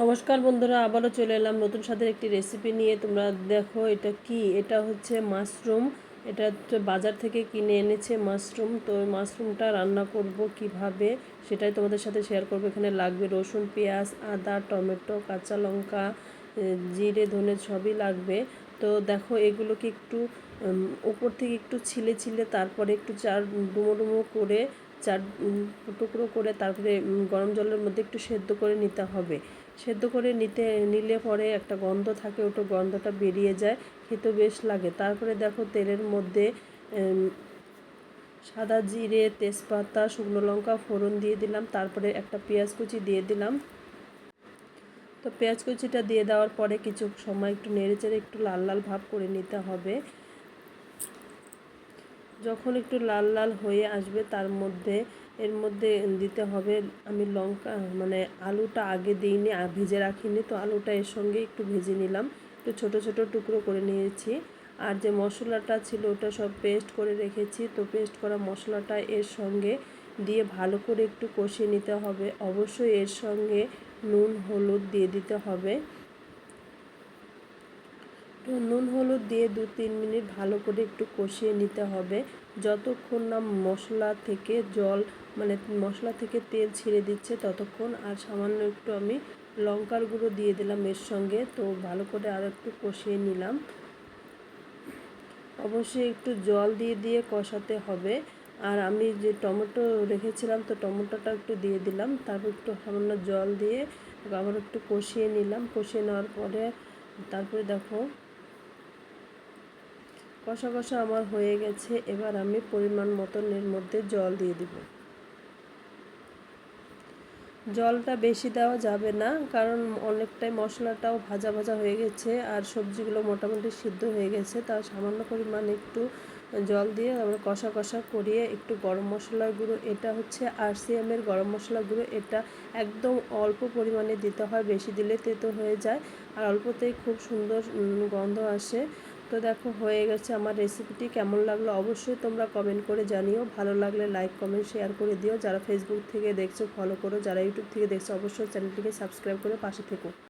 নমস্কার বন্ধুরা, আবারও চলে এলাম নতুন স্বাদের একটি রেসিপি নিয়ে। তোমরা দেখো এটা কি? এটা হচ্ছে মাশরুম এটা বাজার থেকে কিনে এনেছে মাশরুম তো মাশরুমটা রান্না করব কীভাবে সেটাই তোমাদের সাথে শেয়ার করব। এখানে লাগবে রসুন, পেঁয়াজ, আদা, টমেটো, কাঁচা লঙ্কা জিরে, ধনে সবই লাগবে। তো দেখো এগুলোকে একটু উপর থেকে একটু ছিলে ছিলে তারপরে একটু চার ডুমো ডুমো করে চার টুকরো করে তারপরে গরম জলের মধ্যে একটু সেদ্ধ করে নিতে হবে। সেদ্ধ করে নিতে, নিলে পরে একটা গন্ধ থাকে, ওটা গন্ধটা বেরিয়ে যায়, খেতে বেশ লাগে। তারপরে দেখো তেলের মধ্যে সাদা জিরে, তেজপাতা, শুকনো লঙ্কা, ফোড়ন দিয়ে দিলাম। তারপরে একটা পেঁয়াজ কুচি দিয়ে দিলাম। তো পেঁয়াজ কুচিটা দিয়ে দেওয়ার পরে কিছু সময় একটু নেড়ে চেড়ে একটু লাল লাল ভাব করে নিতে হবে। যখন একটু লাল লাল হয়ে আসবে, তার মধ্যে, এর মধ্যে দিতে হবে, আমি লঙ্কা মানে আলুটা আগে দিইনি, আর ভেজে রাখিনি, তো আলুটা এর সঙ্গে একটু ভেজে নিলাম। একটু ছোট ছোট টুকরো করে নিয়েছি। আর যে মশলাটা ছিল, ওটা সব পেস্ট করে রেখেছি, তো পেস্ট করা মশলাটা এর সঙ্গে দিয়ে ভালো করে একটু কষিয়ে নিতে হবে। অবশ্যই এর সঙ্গে নুন, হলুদ দিয়ে দিতে হবে। তো নুন হলুদ দিয়ে দু তিন মিনিট ভালো করে একটু কষিয়ে নিতে হবে। যতক্ষণ না মশলা থেকে জল মানে মশলা থেকে তেল ছেড়ে দিচ্ছে ততক্ষণ আর সামান্য একটু আমি লঙ্কার গুঁড়ো দিয়ে দিলাম এর সঙ্গে। তো ভালো করে আর একটু কষিয়ে নিলাম। অবশ্যই একটু জল দিয়ে দিয়ে কষাতে হবে। আর আমি যে টমেটো রেখেছিলাম, তো টমেটোটা একটু দিয়ে দিলাম। তারপর একটু সামান্য জল দিয়ে আবার একটু কষিয়ে নিলাম। কষিয়ে নেওয়ার পরে, তারপরে দেখো কষা কষা আমার হয়ে গেছে, এবার আমি পরিমাণ মতন এর মধ্যে জল দিয়ে দিব। জলটা বেশি দেওয়া যাবে না, কারণ অনেকটাই মশলাটাও ভাজা ভাজা হয়ে গেছে, আর সবজিগুলো মোটামুটি সিদ্ধ হয়ে গেছে, তা সামান্য পরিমাণ একটু জল দিয়ে আমরা কষা কষা করিয়ে একটু গরম মশলার গুঁড়ো, এটা হচ্ছে আরসিএমের গরম মশলা গুঁড়ো, এটা একদম অল্প পরিমাণে দিতে হয়, বেশি দিলে তেতো হয়ে যায়, আর অল্পতেই খুব সুন্দর গন্ধ আসে। তো দেখো, হয়ে গেছে আমার রেসিপিটি কেমন লাগল অবশ্যই তোমরা কমেন্ট করে জানিও। ভালো লাগলে লাইক কমেন্ট শেয়ার করে দিও। যারা ফেসবুক থেকে দেখছ ফলো করো। যারা ইউটিউব থেকে দেখছ, অবশ্যই চ্যানেলটিকে সাবস্ক্রাইব করে পাশে থেকো।